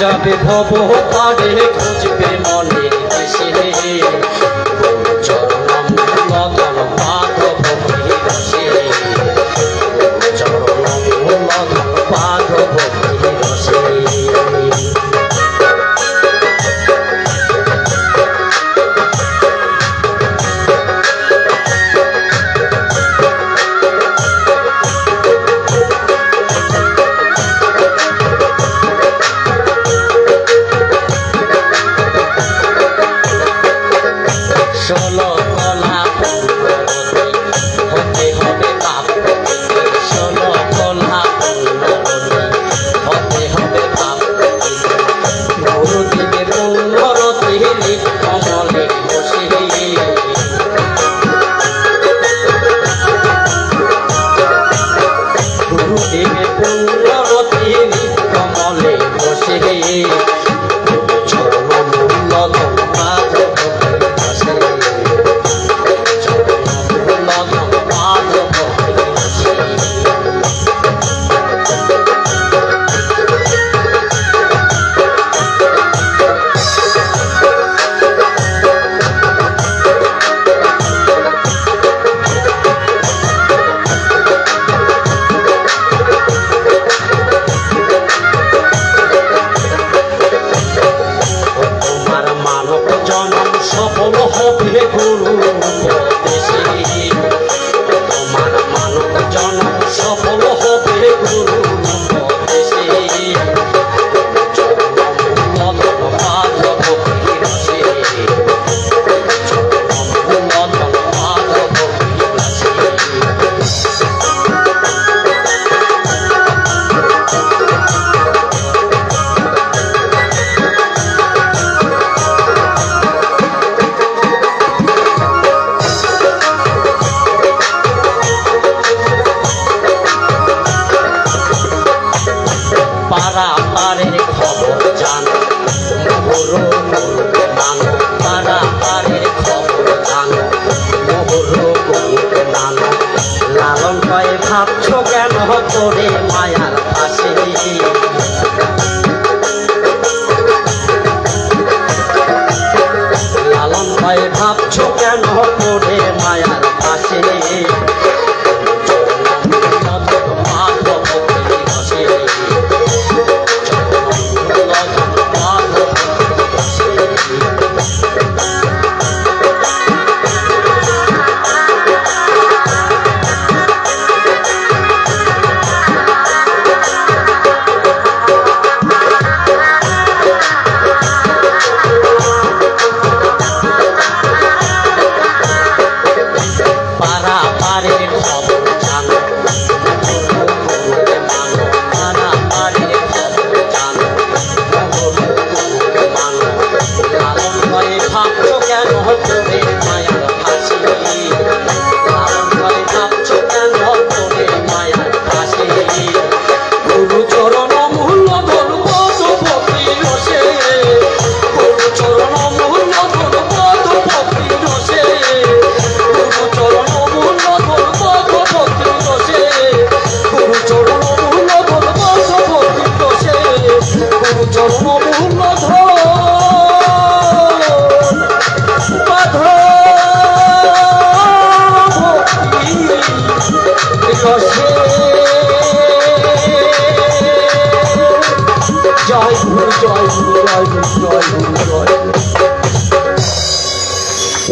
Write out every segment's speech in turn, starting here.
যাবে ভব তারে খুঁজবে মনে দেশে। I have to get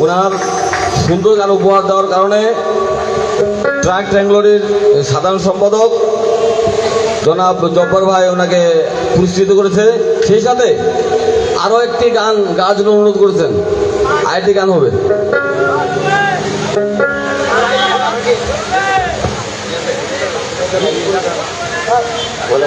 ওনার সুন্দর গান উপহার দেওয়ার কারণে ট্রাক ট্যাঙ্গলোরের সাধারণ সম্পাদক জনাব জব্বর ভাই ওনাকে পুরস্কৃত করেছে। সেই সাথে আরও একটি গান গাছ অনুরোধ করেছেন। আরেকটি গান হবে। বলে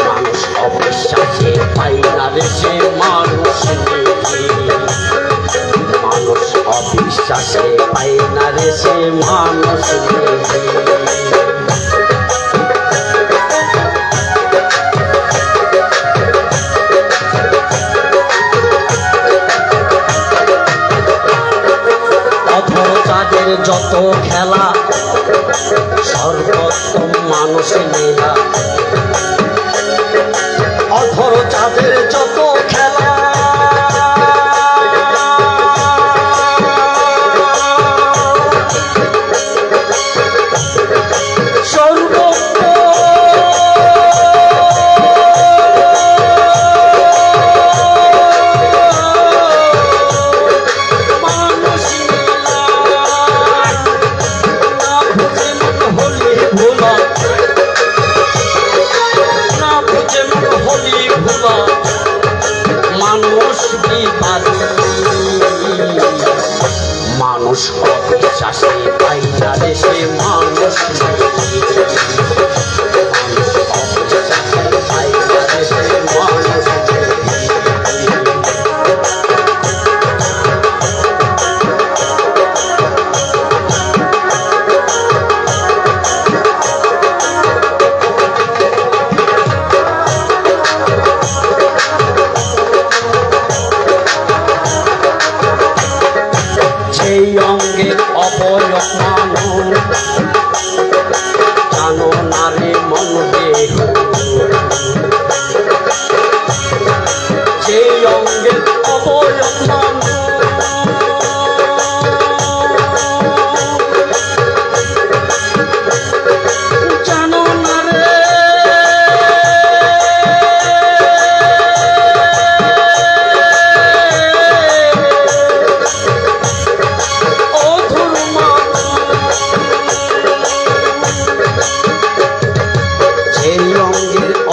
মানুষ অবিশ্বাসে পাইলারে সে মানুষ মানুষ অবিশ্বাসে পাইলারে সে মানুষ যত খেলা সর্বত্র মানুষ মেলা মানুষ। শাসন পাই না দেশে মানুষ।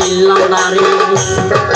চিল্লারে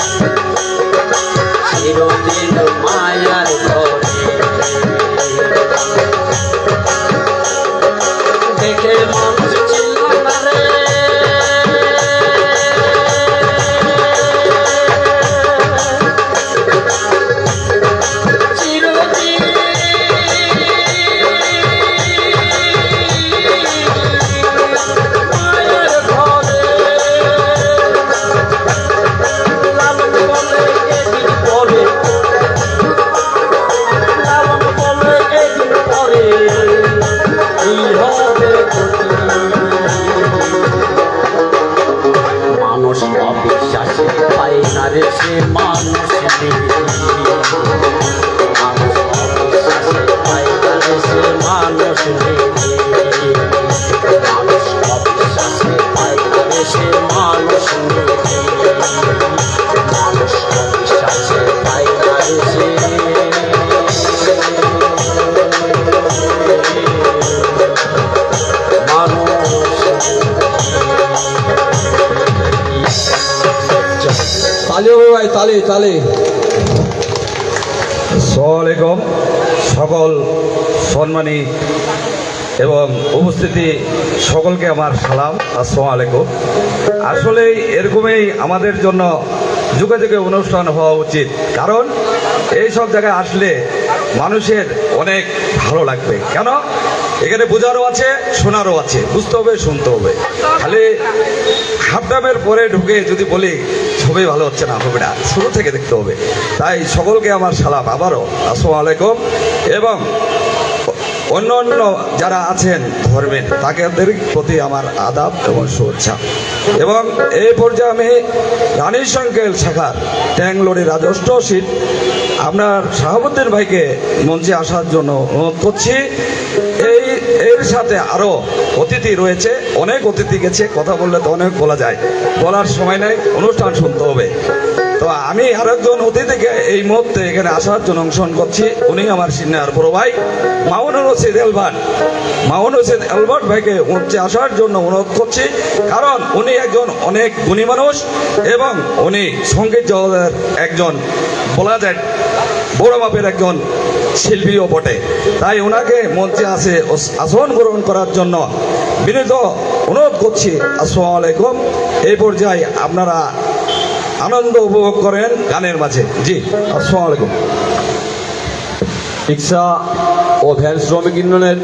my তালে। সালাইকুম সকল সম্মানী এবং উপস্থিতি সকলকে আমার সালাম। আসসালাম আলাইকুম। আসলে এরকমই আমাদের জন্য যুগে যুগে অনুষ্ঠান হওয়া উচিত। কারণ এই সব জায়গায় আসলে মানুষের অনেক ভালো লাগবে। কেন? এখানে বোঝারও আছে, শোনারও আছে। বুঝতে হবে, শুনতে হবে। খালি হাফডামের পরে ঢুকে যদি বলি ছবি ভালো হচ্ছে না না। শুরু থেকে দেখতে হবে। তাই সকলকে আমার সালাম। আবারও আসসালামু আলাইকুম। এবং অন্য অন্য যারা আছেন ধর্মের, তাদের প্রতি আমার আদাব এবং শুভেচ্ছা। এবং এই পর্যায়ে আমি রানী সংকেল শাখার ট্যাংলোরি রাজস্ব সিট আপনার শাহাবুদ্দিন ভাইকে মঞ্চে আসার জন্য অনুরোধ করছি। এর সাথে আরও অতিথি রয়েছে। অনেক অতিথি গেছে, কথা বললে তো অনেক বলা যায়। বলার সময় নেই, অনুষ্ঠান শুনতে হবে। তো আমি আরেকজন অতিথিকে এই মুহূর্তে এখানে আসার জন্য অংশগ্রহণ করছি। উনি আমার সিনিয়র বড় ভাই মাউনুর রশিদ এলবার্ট। মাউনুর রশিদ এলবার্ট ভাইকে মঞ্চে আসার জন্য অনুরোধ করছি, কারণ উনি একজন অনেক গুণী মানুষ এবং উনি সংগীত জগতের একজন, বলা যায়, বড় মাপের একজন শিল্পীও বটে। তাই ওনাকে মঞ্চে আসে আসন গ্রহণ করার জন্য বিনীত অনুরোধ করছি। আসসালামু আলাইকুম। এই পর্যায়ে আপনারা আনন্দ উপভোগ করেন গানের মাঝে। জি, আসসালাম আলাইকুম। রিক্সা ও ভ্যান শ্রমিক ইউনিয়নের